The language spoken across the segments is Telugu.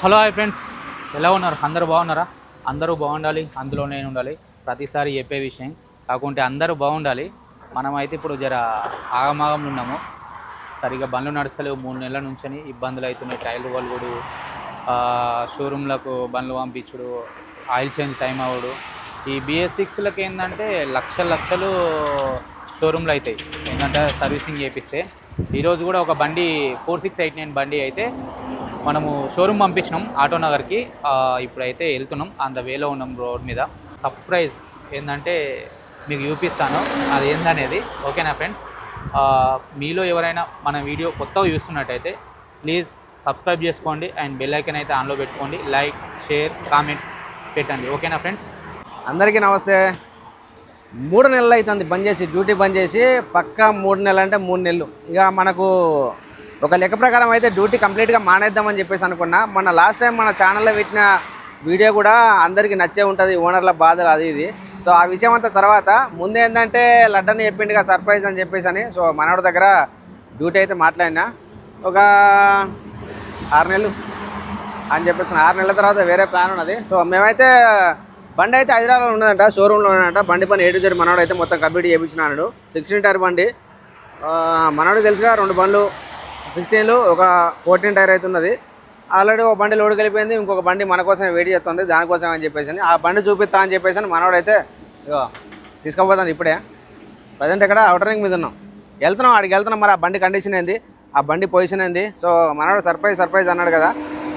Hello hi friends. ఎలా ఉన్నారు? అందరూ బాగున్నారా? అందరూ బాగుండాలి. అందులో నేను ఉండాలి. ప్రతిసారి చెప్పే విషయం. కాకుంటే అందరూ బాగుండాలి. మనమైతే ఇప్పుడు జర ఆగమాగంలో ఉన్నాము. సరిగా బండ్లు నడుస్తలేవు. మూడు నెలల నుంచని ఇబ్బందులు అవుతున్నాయి. టైర్లు వలుగుడు షోరూమ్లకు బండ్లు పంపించుడు ఆయిల్ చేంజ్ టైం అవ్వడు. ఈ బిఎస్ సిక్స్లకి ఏంటంటే లక్ష లక్షలు షోరూమ్లో అవుతాయి ఏంటంటే సర్వీసింగ్ చేపిస్తే. ఈరోజు కూడా ఒక బండి ఫోర్ సిక్స్ ఎయిట్ నైన్ బండి అయితే మనము షోరూమ్ పంపించినాం ఆటో నగర్కి. ఇప్పుడైతే వెళ్తున్నాం. అంత వేలో ఉన్నాం రోడ్ మీద. సర్ప్రైజ్ ఏంటంటే మీకు చూపిస్తాను. అది ఏందనేది. ఓకేనా ఫ్రెండ్స్? మీలో ఎవరైనా మన వీడియో కొత్తగా చూస్తున్నట్టయితే ప్లీజ్ సబ్స్క్రైబ్ చేసుకోండి. అండ్ బెల్ ఐకన్ అయితే ఆన్లో పెట్టుకోండి. లైక్ షేర్ కామెంట్ పెట్టండి. ఓకేనా ఫ్రెండ్స్? అందరికీ నమస్తే. మూడు నెలలు అవుతుంది బంద్ చేసి డ్యూటీ బంద్ చేసి పక్కా మూడు నెలలు అంటే మూడు నెలలు. ఇక మనకు ఒక లెక్క ప్రకారం అయితే డ్యూటీ కంప్లీట్గా మానేద్దామని చెప్పేసి అనుకున్నా. మన లాస్ట్ టైం మన ఛానల్లో పెట్టిన వీడియో కూడా అందరికీ నచ్చే ఉంటుంది ఓనర్ల బాధలు అది ఇది. సో ఆ విషయం అంతా తర్వాత ముందు ఏంటంటే లడ్డని చెప్పిండుగా సర్ప్రైజ్ అని చెప్పేసి అని. సో మనవాడి దగ్గర డ్యూటీ అయితే మాట్లాడినా. ఒక ఆరు నెలలు అని చెప్పేసి ఆరు నెలల తర్వాత వేరే ప్లాన్ ఉన్నది. సో మేమైతే బండి అయితే హైదరాబాద్లో ఉన్నదంట షోరూంలో ఉన్నదంట. బండి పని ఏడు జరిగి మనోడు అయితే మొత్తం కంప్లీట్ చేయించినాడు. సిక్స్టీన్ టైర్ బండి. మనోడు తెలుసుగా రెండు బండ్లు. సిక్స్టీన్లు ఒక ఫోర్టీన్ టైర్ అయితే ఉన్నది. ఆల్రెడీ ఒక బండి లోడ్ కలిపోయింది ఇంకొక బండి మన కోసం వెయిట్ చేస్తుంది దానికోసం అని చెప్పేసి అని. ఆ బండి చూపిస్తా అని చెప్పేసి మనోడైతే అయితే ఇగో తీసుకుపోతాను ఇప్పుడే. ప్రజెంట్ ఇక్కడ అవుటర్ రింగ్ మీద ఉన్నాం. వెళ్తున్నాం ఆడికి వెళ్తున్నాం మరి ఆ బండి కండిషన్ ఏంది ఆ బండి పొజిషన్ ఏంది. సో మనోడు సర్ప్రైజ్ సర్ప్రైజ్ అన్నాడు కదా.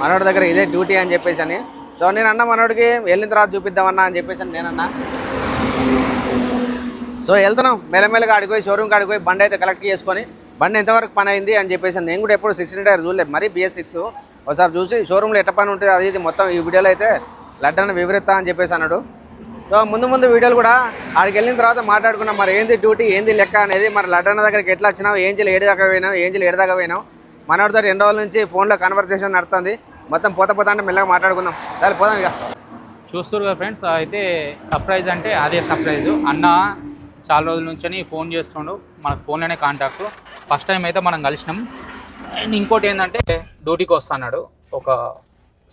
మనోడి దగ్గర ఇదే డ్యూటీ అని చెప్పేసి అని సో నేను అన్న మనోడికి వెళ్ళిన తర్వాత చూపిద్దామన్నా అని చెప్పేసి నేనన్నా. సో వెళ్తున్నాం. మెల్లమెల్లగా ఆడిపోయి పోయి షోరూమ్కి ఆడిపోయి పోయి బండి అయితే కలెక్ట్ చేసుకొని బండి ఎంతవరకు పని అయింది అని చెప్పేసి నేను కూడా ఎప్పుడు సిక్స్ టైర్ చూడలేదు. మరీ బిఎస్ సిక్స్ ఒకసారి చూసి షోరూంలో ఎట్ట పని ఉంటుంది అది ఇది మొత్తం ఈ వీడియోలో అయితే లడ్డన్ వివరిస్తా అని చెప్పేసి అన్నాడు. సో ముందు ముందు వీడియోలు కూడా ఆడికి వెళ్ళిన తర్వాత మాట్లాడుకున్నాం. మరి ఏంది డ్యూటీ ఏంది లెక్క అనేది మరి లడ్డన్న దగ్గరికి ఎట్లా వచ్చినావు ఏంజిల్ ఏడు దాకా పోయినావు ఏంజిల్ ఏడు దాకా పోయినావు? మనోడితో రెండు రోజుల నుంచి ఫోన్లో కన్వర్సేషన్ నడుతుంది మొత్తం పోత పోతా అంటే మెల్లగా మాట్లాడుకుందాం. సరే పోదాం ఇక. చూస్తారు కదా ఫ్రెండ్స్ అయితే సర్ప్రైజ్ అంటే అదే సర్ప్రైజ్. అన్న చాలా రోజుల నుంచి ఫోన్ చేస్తుండు మనకు ఫోన్లోనే కాంటాక్ట్. ఫస్ట్ టైం అయితే మనం కలిసినాం. అండ్ ఇంకోటి ఏంటంటే డ్యూటీకి వస్తున్నాడు ఒక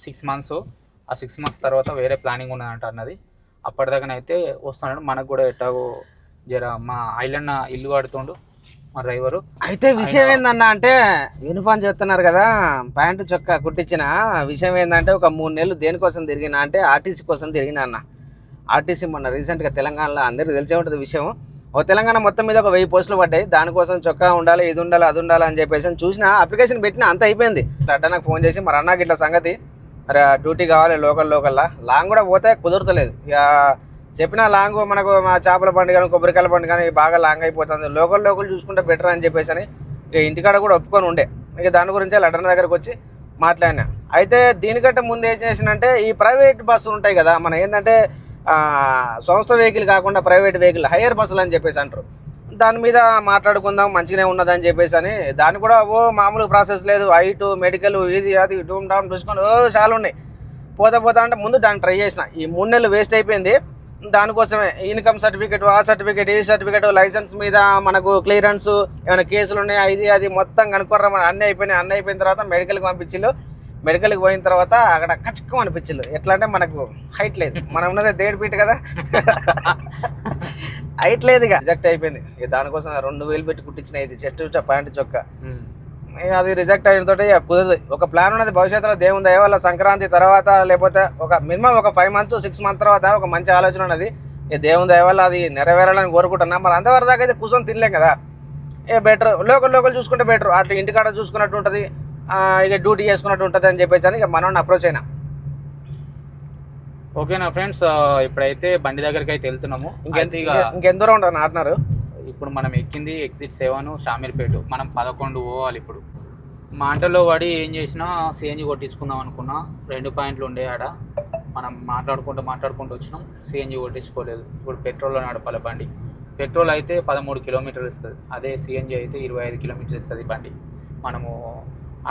సిక్స్ మంత్స్ ఆ సిక్స్ మంత్స్ తర్వాత వేరే ప్లానింగ్ ఉన్నదంట అన్నది. అప్పటిదాకనైతే వస్తున్నాడు. మనకు కూడా ఎట్టాగో జర మా ఐలన్న ఇల్లు కడుతుండు. మా డ్రైవరు. అయితే విషయం ఏందన్న అంటే యూనిఫామ్ చేస్తున్నారు కదా ప్యాంటు చొక్కా కుట్టించిన. విషయం ఏంటంటే ఒక మూడు నెలలు దేనికోసం తిరిగినా అంటే ఆర్టీసీ కోసం తిరిగినా అన్న. ఆర్టీసీ మొన్న రీసెంట్గా తెలంగాణలో అందరికీ తెలిసే ఉంటుంది విషయం. ఓ తెలంగాణ మొత్తం మీద ఒక వెయ్యి పోస్టులు పడ్డాయి. దానికోసం చొక్కా ఉండాలి ఇది ఉండాలి అది ఉండాలి అని చెప్పేసి అని చూసిన అప్లికేషన్ పెట్టిన అంత అయిపోయింది. అడ్డ నాకు ఫోన్ చేసి మరి అన్నకి ఇట్లా సంగతి? మరి డ్యూటీ కావాలి లోకల్ లోకల్లా? లాంగ్ కూడా పోతే కుదురుతలేదు. ఇక చెప్పిన లాంగ్ మనకు మా చేపల బండి కానీ కొబ్బరికాయల పండుగ కానీ బాగా లాంగ్ అయిపోతుంది లోకల్ లోకల్ చూసుకుంటే బెటర్ అని చెప్పేసి అని ఇక ఇంటికాడ కూడా ఒప్పుకొని ఉండే ఇక దాని గురించి లడ్డన్ దగ్గరకు వచ్చి మాట్లాడినా అయితే దీనికంటే ముందు ఏం చేసినంటే ఈ ప్రైవేట్ బస్సులు ఉంటాయి కదా మన ఏంటంటే సంస్థ వెహికల్ కాకుండా ప్రైవేట్ వెహికల్ హైయర్ బస్సులు అని చెప్పేసి అంటారు దాని మీద మాట్లాడుకుందాం మంచిగానే ఉన్నదని చెప్పేసి అని దాన్ని కూడా ఓ మామూలు ప్రాసెస్ లేదు హైట్ మెడికల్ ఇది అది డూమ్ డౌన్ చూసుకొని ఓ చాలా ఉన్నాయి పోతా పోతా అంటే ముందు దాన్ని ట్రై చేసిన ఈ మూడు నెలలు వేస్ట్ అయిపోయింది దానికోసమే ఇన్కమ్ సర్టిఫికేట్ ఆ సర్టిఫికేట్ ఈ సర్టిఫికేట్ లైసెన్స్ మీద మనకు క్లియరెన్స్ ఏమైనా కేసులు ఉన్నాయా ఇది అది మొత్తం కనుక్కోరా మన అన్నీ అయిపోయినాయి. అన్నీ అయిపోయిన తర్వాత మెడికల్కి పంపించిల్లు మెడికల్కి పోయిన తర్వాత అక్కడ కచ్చకం అనిపించిల్లు ఎట్లా అంటే మనకు హైట్ లేదు. మనం ఉన్నది దేడు పీట కదా. హైట్ లేదు ఇక. రిజెక్ట్ అయిపోయింది. దానికోసం రెండు వేలు పెట్టి కుట్టించిన ఇది చెట్టు ప్యాంటు చొక్క. అది రిజెక్ట్ అయిన తోటి కుదరదు. ఒక ప్లాన్ ఉన్నది భవిష్యత్తులో దేవుని దయ వల్ల సంక్రాంతి తర్వాత లేకపోతే ఒక మినిమం ఒక ఫైవ్ మంత్స్ సిక్స్ మంత్ తర్వాత ఒక మంచి ఆలోచన ఉన్నది. ఇక దేవుని దయ వల్ల అది నెరవేరాలని కోరుకుంటున్నా. మరి అంతవరకు దాకా అయితే కూర్చొని తినలేం కదా. ఏ బెటర్ లోకల్ లోకల్ చూసుకుంటే బెటర్ అట్లా ఇంటికాడ చూసుకున్నట్టు ఉంటుంది. ఇక డ్యూటీ చేసుకున్నట్టు ఉంటుంది అని చెప్పేసి అని ఇక మనోడిని అప్రోచ్ అయినా. ఓకేనా ఫ్రెండ్స్ ఇప్పుడైతే బండి దగ్గరికి అయితే వెళ్తున్నాము. ఇంకెంత ఇంకెంత దూరం ఉంటుంది ఆడినారు ఇప్పుడు మనం ఎక్కింది ఎగ్జిట్ సెవెన్ షామీర్పేట మనం పదకొండు పోవాలి ఇప్పుడు. మాటలో పడి ఏం చేసినా సిఎన్జి కొట్టించుకుందాం అనుకున్నా. రెండు పాయింట్లు ఉండే ఆడ. మనం మాట్లాడుకుంటూ మాట్లాడుకుంటూ వచ్చినాం. సిఎన్జి కొట్టించుకోలేదు. ఇప్పుడు పెట్రోల్లో నడపాలి బండి. పెట్రోల్ అయితే పదమూడు కిలోమీటర్లు ఇస్తుంది. అదే సిఎన్జి అయితే ఇరవై ఐదు కిలోమీటర్లు ఇస్తుంది బండి. మనము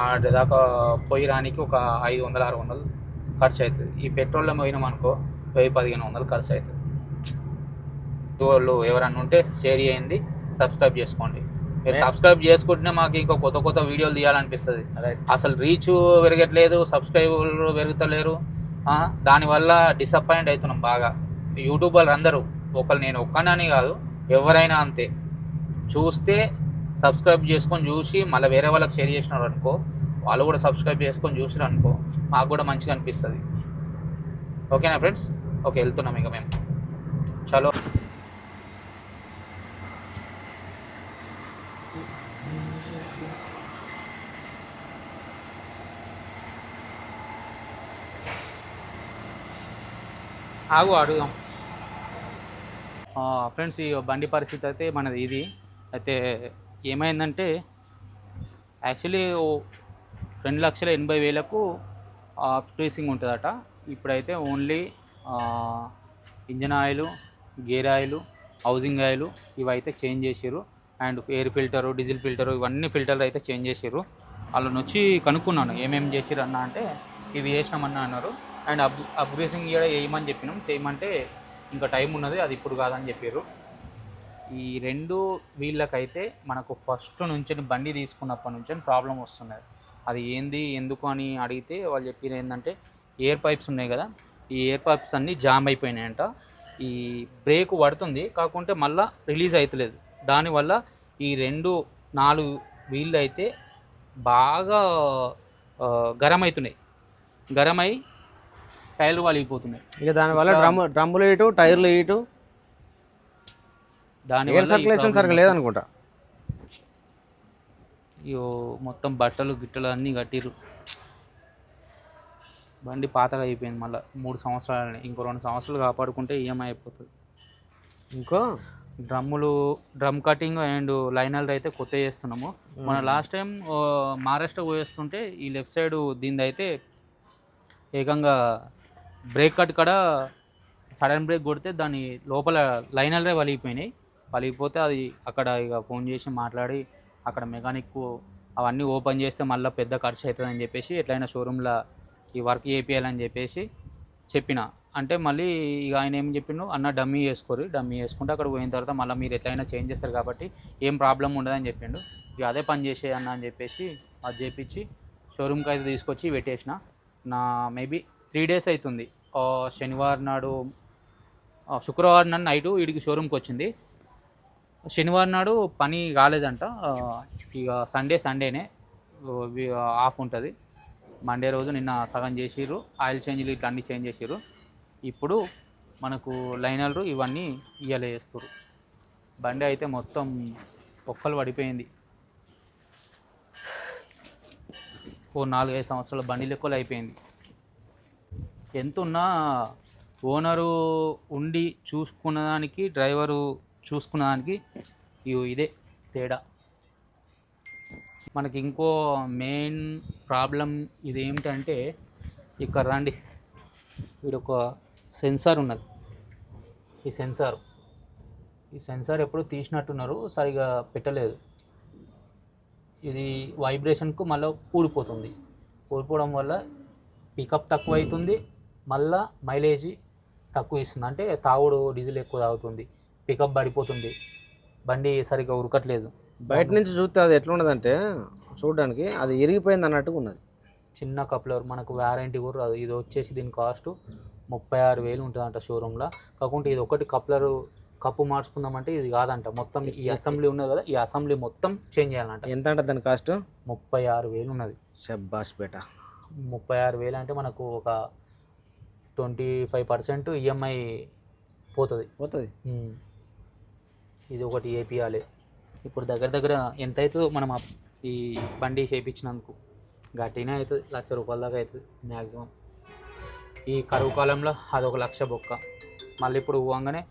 ఆడ దాకా పోయి రానికి ఒక ఐదు వందల ఆరు వందలు ఖర్చు అవుతుంది ఈ పెట్రోల్లో పోయినాం అనుకో వెయ్యి పదిహేను వందలు ఖర్చు అవుతుంది వాళ్ళు ఎవరన్నా ఉంటే షేర్ చేయండి సబ్స్క్రైబ్ చేసుకోండి. మీరు సబ్స్క్రైబ్ చేసుకుంటేనే మాకు ఇంకో కొత్త కొత్త వీడియోలు తీయాలనిపిస్తుంది. అసలు రీచ్ పెరగట్లేదు సబ్స్క్రైబర్లు పెరుగుతలేరు. దానివల్ల డిసప్పాయింట్ అవుతున్నాం బాగా. యూట్యూబర్లు అందరూ ఒకళ్ళు నేను ఒక్కనని కాదు ఎవరైనా అంతే. చూస్తే సబ్స్క్రైబ్ చేసుకొని చూసి మళ్ళీ వేరే వాళ్ళకి షేర్ చేసినారు అనుకో వాళ్ళు కూడా సబ్స్క్రైబ్ చేసుకొని చూసినారు అనుకో మాకు కూడా మంచిగా అనిపిస్తుంది. ఓకేనా ఫ్రెండ్స్ ఓకే వెళ్తున్నాం ఇక మేము. చలో. ఆగు అడుగుదాం. ఫ్రెండ్స్ ఈ బండి పరిస్థితి అయితే మనది ఇది. అయితే ఏమైందంటే యాక్చువల్లీ ఓ రెండు లక్షల ఎనభై వేలకు ప్రీసింగ్ ఉంటుందట. ఇప్పుడైతే only engine oil gear oil housing oil ఇవైతే చేంజ్ చేసారు and air filter diesel filter ఇవన్నీ ఫిల్టర్లు అయితే చేంజ్ చేసారు వాళ్ళని వచ్చి కనుక్కున్నాను ఏమేమి చేసిర్రు అన్న అంటే ఇవి చేసినామన్నా అన్నారు. అండ్ అప్ అప్గ్రేసింగ్ కూడా చేయమని చెప్పినాం. చేయమంటే ఇంకా టైం ఉన్నది అది ఇప్పుడు కాదని చెప్పారు ఈ రెండు వీళ్ళకైతే మనకు ఫస్ట్ నుంచి బండి తీసుకున్నప్పటి నుంచి ప్రాబ్లం వస్తున్నది అది ఏంది ఎందుకు అని అడిగితే వాళ్ళు చెప్పిన ఏంటంటే ఎయిర్ పైప్స్ ఉన్నాయి కదా ఈ ఎయిర్ పైప్స్ అన్నీ జామ్ అయిపోయినాయంట. ఈ బ్రేక్ పడుతుంది కాకుంటే మళ్ళీ రిలీజ్ అవుతలేదు దానివల్ల ఈ రెండు నాలుగు వీళ్ళు అయితే బాగా గరం అవుతున్నాయి గరం అయి టైర్లు వాలిగిపోతున్నాయి. ఇక దానివల్ల డ్రమ్ డ్రమ్ములు ఇటు టైర్లు ఎయిర్ దానివల్ల ఈ సర్క్యులేషన్ సరిగ్గా లేదనుకుంటా. అయ్యో మొత్తం బట్టలు గిట్టలు అన్నీ కట్టిర్రు. బండి పాతగా అయిపోయింది మళ్ళీ. మూడు సంవత్సరాలని ఇంకో రెండు సంవత్సరాలు కాపాడుకుంటే ఈఎంఐ అయిపోతుంది. ఇంకో? డ్రమ్ములు డ్రమ్ కటింగ్ అండ్ లైనర్లు అయితే కొత్త చేస్తున్నాము. మన లాస్ట్ టైం మహారాష్ట్ర పోయేస్తుంటే ఈ లెఫ్ట్ సైడ్ దీనిది అయితే ఏకంగా బ్రేక్ కట్ కాడ సడన్ బ్రేక్ కొడితే దాని లోపల లైనర్లే వలిగిపోయినాయి వలిగిపోతే అది అక్కడ ఇక ఫోన్ చేసి మాట్లాడి అక్కడ మెకానిక్ అవన్నీ ఓపెన్ చేస్తే మళ్ళీ పెద్ద ఖర్చు అవుతుందని చెప్పేసి ఎట్లయినా షోరూంలో ఈ వర్క్ చేపియాలని చెప్పేసి చెప్పిన. అంటే మళ్ళీ ఇక ఆయన ఏం చెప్పిండు? అన్న డమ్మీ వేసుకోరు డమ్మీ వేసుకుంటే అక్కడ పోయిన తర్వాత మళ్ళీ మీరు ఎట్లయినా చేంజ్ చేస్తారు కాబట్టి ఏం ప్రాబ్లం ఉండదని చెప్పిండు. ఇక అదే పని చేసే అన్న అని చెప్పేసి అది చేపించి షోరూమ్కి అయితే తీసుకొచ్చి పెట్టేసిన. నా మేబీ త్రీ డేస్ అవుతుంది శనివారం నాడు శుక్రవారం నాడు నైటు వీడికి షోరూమ్కి వచ్చింది. శనివారం నాడు పని కాలేదంట. ఇక సండే సండేనే ఆఫ్ ఉంటుంది. మండే రోజు నిన్న సగం చేసిర్రు. ఆయిల్ చేంజ్లు ఇట్లా అన్నీ చేంజ్ చేసిర్రు. ఇప్పుడు మనకు లైనర్లు ఇవన్నీ ఇయ్యలే చేస్తారు బండి అయితే మొత్తం ఒక్కలు పడిపోయింది. ఓ నాలుగైదు సంవత్సరాల బండి లెక్కలు అయిపోయింది. ఎంత ఉన్నా ఓనరు ఉండి చూసుకున్న దానికి డ్రైవరు చూసుకున్న దానికి ఇదే తేడా. మనకి ఇంకో మెయిన్ ప్రాబ్లం ఇది ఏమిటంటే ఇక్కడ రండి. వీడు ఒక సెన్సార్ ఉన్నది. ఈ సెన్సార్. ఈ సెన్సార్ ఎప్పుడు తీసినట్టున్నారు సరిగా పెట్టలేదు. ఇది వైబ్రేషన్కు మళ్ళీ ఊడిపోతుంది. ఊడిపోవడం వల్ల పికప్ తక్కువ అవుతుంది మళ్ళా మైలేజ్ తక్కువ ఇస్తుంది అంటే తాగుడు డీజిల్ ఎక్కువ తాగుతుంది. పికప్ పడిపోతుంది. బండి సరిగ్గా ఉరకట్లేదు. బయట నుంచి చూస్తే అది ఎట్లున్నదంటే చూడడానికి అది ఇరిగిపోయింది అన్నట్టుగా ఉన్నది. చిన్న కప్లర్ మనకు వారంటీ కూడా రాదు. ఇది వచ్చేసి దీని కాస్ట్ ముప్పై ఆరు వేలు ఉంటుందంట షోరూంలో. కాకుంటే ఇది ఒకటి కప్లర్ కప్పు మార్చుకుందామంటే ఇది కాదంట. మొత్తం ఈ అసెంబ్లీ ఉన్నది కదా ఈ అసెంబ్లీ మొత్తం చేంజ్ చేయాలంట. ఎంత అంటే దాని కాస్ట్? ముప్పై ఆరు వేలు ఉన్నది. షబ్బాస్ బేట. ముప్పై ఆరు వేలు అంటే మనకు ఒక ట్వంటీ ఫైవ్ పర్సెంట్ ఈఎంఐ పోతుంది. పోతుంది. ఉమ్. ఇది ఒకటి వేపియాలి ఇప్పుడు దగ్గర దగ్గర ఎంత అవుతుందో మనం ఈ బండి చేయించినందుకు గట్టినే అవుతుంది లక్ష రూపాయల దాకా అవుతుంది మ్యాక్సిమం ఈ కరువు కాలంలో అదొక లక్ష బొక్క. మళ్ళీ ఇప్పుడు పోగానే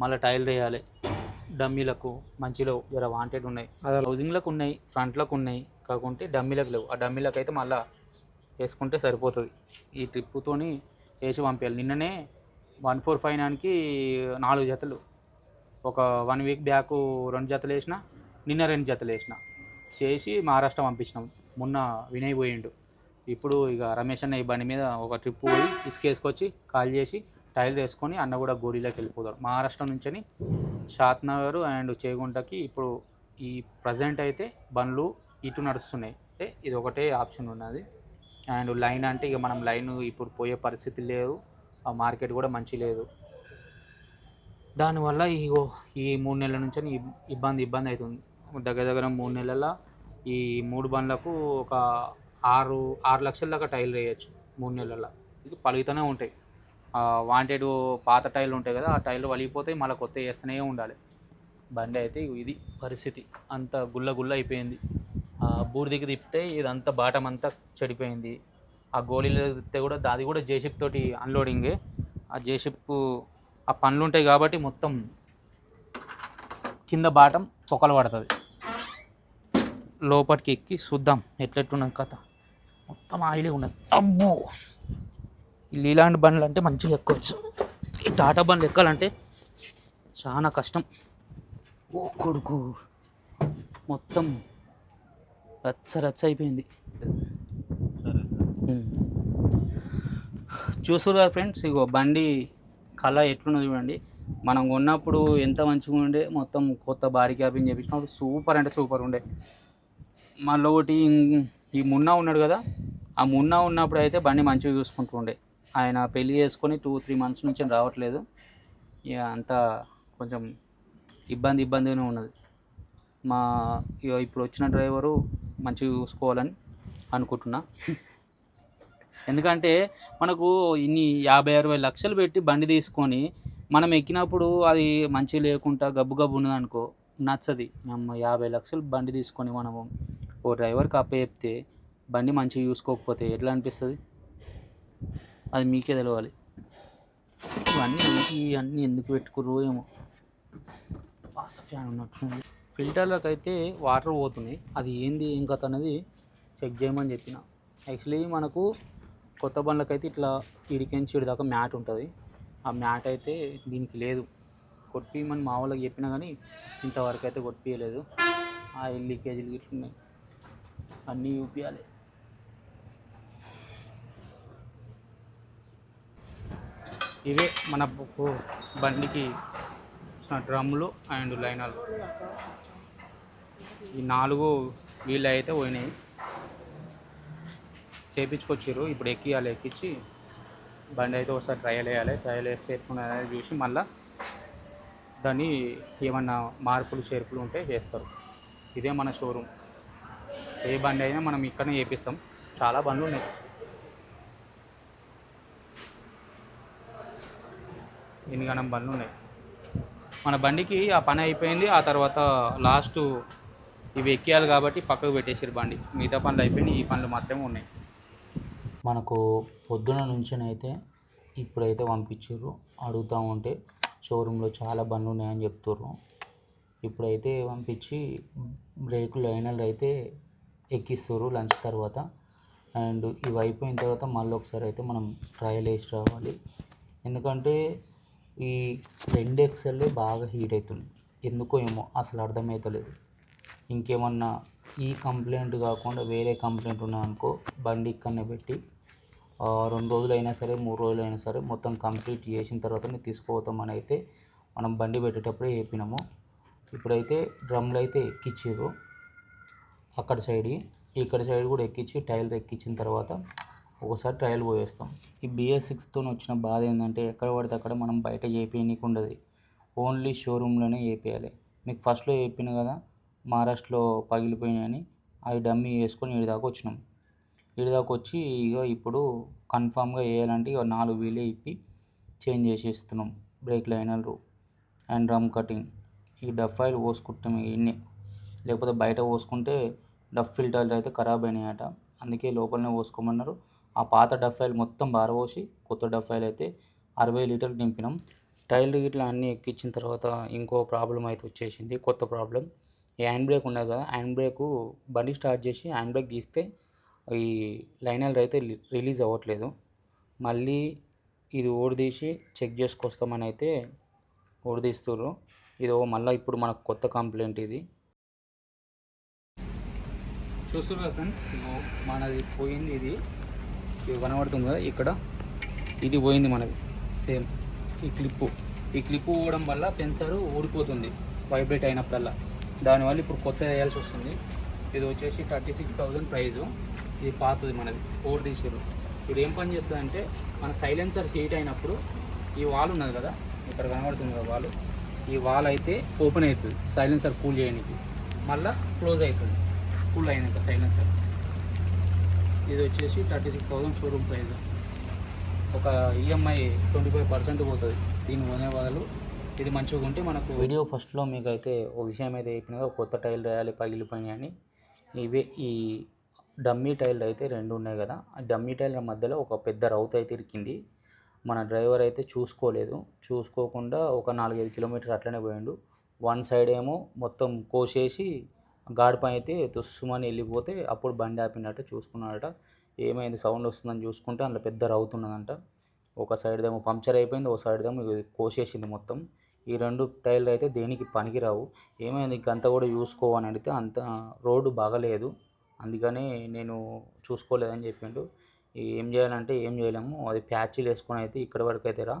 మళ్ళీ టైల్ వేయాలి డమ్మీలకు మంచిలో జర వాంటెడ్ ఉన్నాయి. అదే హౌసింగ్లకు ఉన్నాయి ఫ్రంట్లకు ఉన్నాయి. కాకుంటే డమ్మీలకు లేవు. ఆ డమ్మీలకు అయితే మళ్ళీ వేసుకుంటే సరిపోతుంది. ఈ ట్రిప్పుతోని వేసి పంపించాలి నిన్ననే వన్ ఫోర్ ఫైవ్ నైన్కి నాలుగు జతలు. ఒక వన్ వీక్ బ్యాక్ రెండు జతలు వేసిన నిన్న రెండు జతలు వేసిన చేసి మహారాష్ట్ర పంపించినాం. మొన్న వినయ్ పోయిండు. ఇప్పుడు ఇక రమేష్ అన్న ఈ బండి మీద ఒక ట్రిప్ పోయి ఇసుకేసుకొచ్చి కాల్ చేసి టైర్ వేసుకొని అన్న కూడా గోడీలోకి వెళ్ళిపోతారు. మహారాష్ట్ర నుంచి షాత్ నగర్ అండ్ చేగుంటకి ఇప్పుడు ఈ ప్రజెంట్ అయితే బండ్లు ఇటు నడుస్తున్నాయి. అంటే ఇది ఒకటే ఆప్షన్ ఉన్నది. అండ్ లైన్ అంటే ఇక మనం లైన్ ఇప్పుడు పోయే పరిస్థితి లేదు. ఆ మార్కెట్ కూడా మంచి లేదు. దానివల్ల ఇగో ఈ మూడు నెలల నుంచి ఇబ్బంది ఇబ్బంది అవుతుంది దగ్గర దగ్గర మూడు నెలల ఈ మూడు బండ్లకు ఒక ఆరు ఆరు లక్షల దాకా టైర్లు వేయచ్చు మూడు నెలల. ఇది పలుగుతూనే ఉంటాయి. వాంటెడ్ పాత టైర్లు ఉంటాయి కదా ఆ టైర్లు వలిగిపోతాయి మళ్ళీ కొత్త వేస్తూనే ఉండాలి. బండి అయితే ఇది పరిస్థితి. అంత గుల్ల గుల్ల అయిపోయింది. బూర్దికి తిప్పితే ఇదంతా బాటం అంతా చెడిపోయింది. ఆ గోళీలు తిప్పితే కూడా అది కూడా జేషిప్ తోటి అన్లోడింగే ఆ జేషిప్ ఆ పనులు ఉంటాయి కాబట్టి మొత్తం కింద బాటం పొక్కలు పడుతుంది. లోపలికి ఎక్కి చూద్దాం ఎట్లెట్టున్నాం కథ. మొత్తం ఆయిలే ఉన్నది. అమ్మో! ఇలాంటి బండ్లు అంటే మంచిగా ఎక్కొచ్చు. ఈ టాటా బండ్లు ఎక్కాలంటే చాలా కష్టం. ఓ కొడుకు! మొత్తం రచ్చ రచ్చ అయిపోయింది. చూస్తున్నారు ఫ్రెండ్స్ ఇగో బండి కళ ఎట్లున్నది చూడండి. మనం కొన్నప్పుడు ఎంత మంచిగా ఉండే మొత్తం కొత్త బాడీ క్యాబిన్ చేపించినప్పుడు సూపర్ అంటే సూపర్ ఉండే. మళ్ళీ ఒకటి ఈ మున్నా ఉన్నాడు కదా ఆ మున్నా ఉన్నప్పుడు అయితే బండి మంచిగా చూసుకుంటూ ఉండే ఆయన పెళ్ళి చేసుకొని టూ త్రీ మంత్స్ నుంచి రావట్లేదు. ఇక అంతా కొంచెం ఇబ్బంది ఇబ్బందిగానే ఉన్నది. మా ఇప్పుడు వచ్చిన డ్రైవరు మంచిగా చూసుకోవాలని అనుకుంటున్నా. ఎందుకంటే మనకు ఇన్ని యాభై అరవై లక్షలు పెట్టి బండి తీసుకొని మనం ఎక్కినప్పుడు అది మంచి లేకుండా గబ్బు గబ్బు ఉన్నది అనుకో నచ్చది. మేము యాభై లక్షలు బండి తీసుకొని మనము ఓ డ్రైవర్కి అప్పచెప్తే బండి మంచిగా చూసుకోకపోతే ఎట్లా అనిపిస్తుంది? అది మీకే తెలవాలి. ఇవన్నీ ఇవన్నీ ఎందుకు పెట్టుకుర్రు ఏమో. పాత ఫ్యాన్ ఉన్నట్టుంది. ఫిల్టర్లకు అయితే వాటర్ పోతున్నాయి. అది ఏంది ఏం కథ అనేది చెక్ చేయమని చెప్పిన. యాక్చువల్లీ మనకు కొత్త బండ్లకైతే ఇట్లా ఇడికెంచి ఇడి దాకా మ్యాట్ ఉంటుంది. ఆ మ్యాట్ అయితే దీనికి లేదు. కొట్టిమని మా వాళ్ళకి చెప్పినా కానీ ఇంతవరకు అయితే కొట్టియలేదు. ఆ లీకేజీలు ఇట్లున్నాయి అన్నీ చూపించాలి ఇవే మన బండికి డ్రమ్లు డ్రమ్ములు అండ్ లైనర్లు. ఈ నాలుగు వీళ్ళు అయితే పోయినాయి. చేపించుకొచ్చారు ఇప్పుడు ఎక్కియాలి ఎక్కించి బండి అయితే ఒకసారి ట్రయల్ వేయాలి. ట్రయల్ వేస్తే ఎట్లున్నది చూసి మళ్ళీ దాన్ని ఏమన్నా మార్పులు చేర్పులు ఉంటే చేస్తారు. ఇదే మన షోరూమ్ ఏ బండి అయినా మనం ఇక్కడనే చేపిస్తాం. చాలా బండ్లు ఉన్నాయి. ఎన్ని గణం బండ్లు ఉన్నాయి. మన బండికి ఆ పని అయిపోయింది. ఆ తర్వాత లాస్ట్ ఇవి ఎక్కియాలి కాబట్టి పక్కకు పెట్టేసారు బండి. మిగతా పనులు అయిపోయినాయి ఈ పనులు మాత్రమే ఉన్నాయి. మనకు పొద్దున నుంచినైతే ఇప్పుడైతే పంపించారు అడుగుతూ ఉంటే షోరూంలో చాలా బండ్లు ఉన్నాయని చెప్తుర్రు. ఇప్పుడైతే పంపించి బ్రేకులు లైనర్లు అయితే ఎక్కిస్తారు లంచ్ తర్వాత. అండ్ ఇవి అయిపోయిన తర్వాత మళ్ళీ ఒకసారి అయితే మనం ట్రయల్ వేసి రావాలి. ఎందుకంటే ఈ రెండు ఎక్సెల్ బాగా హీట్ అవుతున్నాయి ఎందుకో ఏమో అసలు అర్థమవుతలేదు ఇంకేమన్నా ఈ కంప్లైంట్ కాకుండా వేరే కంప్లైంట్ ఉన్నాయనుకో బండి ఇక్కడనే పెట్టి రెండు రోజులు అయినా సరే మూడు రోజులు సరే మొత్తం కంప్లీట్ చేసిన తర్వాతనే తీసుకుపోతామని అయితే మనం బండి పెట్టేటప్పుడే చెప్పినాము. ఇప్పుడైతే డ్రమ్లు అయితే ఎక్కించారు అక్కడ సైడ్. ఇక్కడ సైడ్ కూడా ఎక్కించి టైల్ ఎక్కించిన తర్వాత ఒకసారి ట్రయల్ పోయేస్తాం. ఈ బిఎస్ సిక్స్తో వచ్చిన బాధ ఏంటంటే ఎక్కడ పడితే అక్కడ మనం బయట చేపించనీకి ఉండదు. ఓన్లీ షోరూంలోనే ఏపీయాలి. మీకు ఫస్ట్లో చెప్పిన కదా మహారాష్ట్రలో పగిలిపోయినాయని అవి డమ్మీ వేసుకొని ఈడి దాకా వచ్చినాం. ఈడి దాకా వచ్చి ఇక ఇప్పుడు కన్ఫామ్గా వేయాలంటే ఇక నాలుగు వీలే ఇప్పి చేంజ్ చేసేస్తున్నాం బ్రేక్ లైనర్లు అండ్ డ్రమ్ కటింగ్. ఈ డఫ్ ఆయిల్ పోసుకుంటాం ఇన్ని. లేకపోతే బయట పోసుకుంటే డఫ్ ఫిల్టర్లు అయితే ఖరాబ్ అయినాయట. అందుకే లోపలనే పోసుకోమన్నారు. ఆ పాత డఫ్ ఆయిల్ మొత్తం బారబోసి కొత్త డఫ్ ఆయిల్ అయితే అరవై లీటర్లు నింపినాం. టైర్లు గిట్లా అన్నీ ఎక్కించిన తర్వాత ఇంకో ప్రాబ్లం అయితే వచ్చేసింది. కొత్త ప్రాబ్లం హ్యాండ్ బ్రేక్ ఉన్నది కదా హ్యాండ్ బ్రేకు బండి స్టార్ట్ చేసి హ్యాండ్ బ్రేక్ తీస్తే ఈ లైనర్ అయితే రిలీజ్ అవ్వట్లేదు. మళ్ళీ ఇది ఓడిదీసి చెక్ చేసుకొస్తామని అయితే ఓడిదీస్తుర్రు ఇది మళ్ళీ ఇప్పుడు మనకు కొత్త కంప్లైంట్ ఇది. చూస్తున్నారు ఫ్రెండ్స్ మనది పోయింది ఇది. ఇది కనబడుతుంది కదా ఇక్కడ. ఇది పోయింది మనది. సేమ్ ఈ క్లిప్పు ఈ క్లిప్పు పోవడం వల్ల సెన్సర్ ఊడిపోతుంది వైబ్రేట్ అయినప్పుడల్లా. దానివల్ల ఇప్పుడు కొత్త వేయాల్సి వస్తుంది. ఇది వచ్చేసి థర్టీ సిక్స్ థౌజండ్ ప్రైజు. ఇది పాతది మనది ఫోర్ తీసారు ఇప్పుడు ఏం పని చేస్తుంది అంటే మన సైలెన్సర్ హీట్ అయినప్పుడు ఈ వాల్ ఉన్నది కదా ఇక్కడ కనబడుతుంది కదా వాల్ ఈ వాల్ అయితే ఓపెన్ అవుతుంది సైలెన్సర్ కూల్ చేయడానికి. మళ్ళీ క్లోజ్ అవుతుంది కూల్ అయినాక సైలెన్సర్. ఇది వచ్చేసి thirty six thousand showroom price ఒక ఈఎంఐ ట్వంటీ ఫైవ్ పర్సెంట్ పోతుంది. దీని కొనే బదులు ఇది మంచిగా ఉంటే మనకు వీడియో ఫస్ట్లో మీకు అయితే ఓ విషయం అయితే చెప్పినగా కొత్త టైల్ రాయాలి పగిలిపోయినాయి అని. ఇవే ఈ డమ్మీ టైల్ అయితే రెండు ఉన్నాయి కదా. ఆ డమ్మీ టైల్ మధ్యలో ఒక పెద్ద రౌత్ అయితే ఇరికింది. మన డ్రైవర్ అయితే చూసుకోలేదు. చూసుకోకుండా ఒక నాలుగైదు కిలోమీటర్ అట్లనే పోయిండు. వన్ సైడ్ ఏమో మొత్తం కోసేసి గాడిపై అయితే తుస్సుమని వెళ్ళిపోతే అప్పుడు బండి ఆపినట్టు చూసుకున్నాడట. ఏమైంది? సౌండ్ వస్తుందని చూసుకుంటే అందులో పెద్ద రౌతున్నదంట ఒక సైడ్ ఏమో పంక్చర్ అయిపోయింది ఒక సైడ్ ఏమో కోసేసింది మొత్తం. ఈ రెండు టైర్లు అయితే దేనికి పనికిరావు. ఏమైంది? ఇంకంత కూడా చూసుకోవని అడిగితే అంత రోడ్డు బాగలేదు. అందుకని నేను చూసుకోలేదని చెప్పిండు. ఏం చేయాలంటే ఏం చేయలేము. అది ప్యాచీలు వేసుకొని అయితే ఇక్కడ వరకు అయితే రా.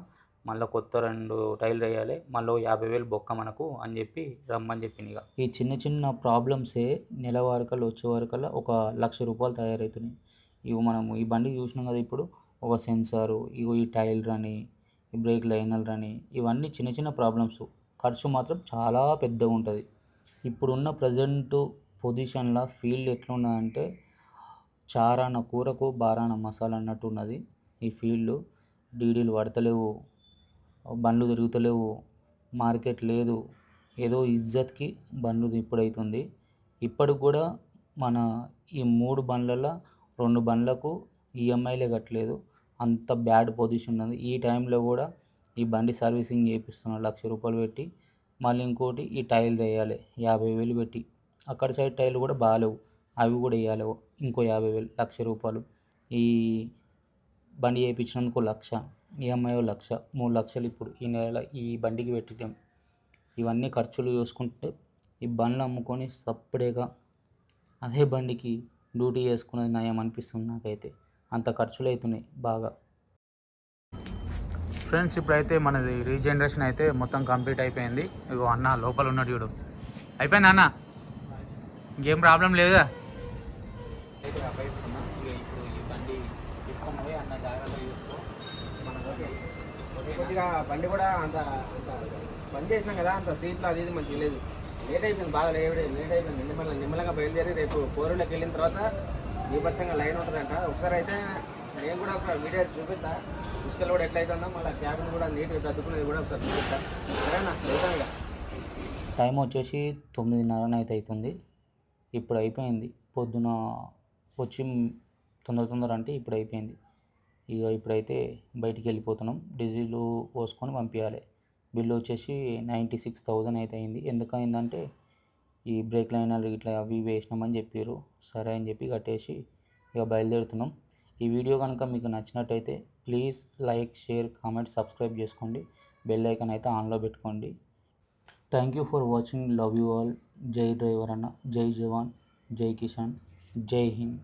మళ్ళీ కొత్త రెండు టైర్లు వేయాలి. మళ్ళీ యాభై వేలు బొక్క మనకు అని చెప్పి రమ్మని చెప్పింది ఇక. ఈ చిన్న చిన్న ప్రాబ్లమ్సే నెల వరకల్లా వచ్చే వరకల్లా ఒక లక్ష రూపాయలు తయారవుతున్నాయి. ఇవి మనము ఈ బండి చూసినాం కదా ఇప్పుడు. ఒక సెన్సారు ఇగో ఈ టైర్ అని ఈ బ్రేక్ లైనల్ అని ఇవన్నీ చిన్న చిన్న ప్రాబ్లమ్స్ ఖర్చు మాత్రం చాలా పెద్దగా ఉంటుంది. ఇప్పుడున్న ప్రజెంట్ పొజిషన్లో ఫీల్డ్ ఎట్లున్నదంటే చారాన కూరకు బారాన మసాలా అన్నట్టు ఉన్నది. ఈ ఫీల్డ్ డీడీలు పడతలేవు బండ్లు తిరుగుతలేవు మార్కెట్ లేదు. ఏదో ఇజ్జత్కి బండ్లు ఇప్పుడైతుంది. ఇప్పటికి కూడా మన ఈ మూడు బండ్లలో రెండు బండ్లకు ఈఎంఐలే కట్టలేదు. అంత బ్యాడ్ పొజిషన్ ఉంది ఈ టైంలో కూడా ఈ బండి సర్వీసింగ్ చేపిస్తున్నారు. లక్ష రూపాయలు పెట్టి మళ్ళీ ఇంకోటి ఈ టైల్ వేయాలి. యాభై వేలు పెట్టి అక్కడ సైడ్ టైర్లు కూడా బాగాలేవు. అవి కూడా వేయాలి. ఇంకో యాభై వేలు లక్ష రూపాయలు. ఈ బండి వేయించినందుకు లక్ష ఈఎంఐ లక్ష మూడు లక్షలు ఇప్పుడు ఈ నెల ఈ బండికి పెట్టడం ఇవన్నీ ఖర్చులు చూసుకుంటే ఈ బండ్లు అమ్ముకొని సప్పుడేగా అదే బండికి డ్యూటీ చేసుకునేది నయం అనిపిస్తుంది నాకైతే. అంత ఖర్చులు అవుతున్నాయి బాగా. ఫ్రెండ్స్ ఇప్పుడైతే మనది రీజనరేషన్ అయితే మొత్తం కంప్లీట్ అయిపోయింది. ఇగో అన్న లోపల ఉన్నాడు చూడు. అయిపోయింది అన్న? ఇంకేం ప్రాబ్లం లేదా? బండి తీసుకొని పోయి అన్న జాగ్రత్త చూసుకో. కొద్దిగా బండి కూడా అంత బంద్ చేసినాం కదా అంత సీట్లు అది ఇది మంచిగా లేదు. లేట్ అయిపోయింది బాగా లేట్ లేట్ అయిపోయింది. నిమ్మల నిమ్మలంగా బయలుదేరి రేపు కోరులోకి వెళ్ళిన తర్వాత బీభత్సంగా లైన్ ఉంటుందంట. ఒకసారి అయితే నేను కూడా ఒక వీడియో చూపిస్తా ఇసుకలు కూడా ఎట్లయితుందో అవుతుందో మళ్ళీ క్యాబిన్ కూడా నీట్గా చదువుకునేది కూడా ఒకసారి చూపిస్తా సరేనా? నిజంగా ఇక టైం వచ్చేసి తొమ్మిదిన్నర అయితే అవుతుంది ఇప్పుడు అయిపోయింది. పొద్దున వచ్చి తొందర తొందర అంటే ఇప్పుడు అయిపోయింది. ఇక ఇప్పుడైతే బయటికి వెళ్ళిపోతున్నాం. డీజిల్ పోసుకొని పంపించాలి. బిల్లు వచ్చేసి నైంటీ సిక్స్ థౌజండ్ అయితే అయింది. ఎందుకు అయిందంటే ఈ బ్రేక్ లైనర్లు ఇట్లా అవి వేసినామని చెప్పారు సరే అని చెప్పి కట్టేసి ఇక బయలుదేరుతున్నాం. ఈ వీడియో కనుక మీకు నచ్చినట్టయితే please like share comment subscribe చేసుకోండి. బెల్ ఐకాన్ అయితే ఆన్లో పెట్టుకోండి. Thank you for watching. Love you all. జై డ్రైవర్ అన్న. జై జవాన్. జై కిషన్ జై హింద్.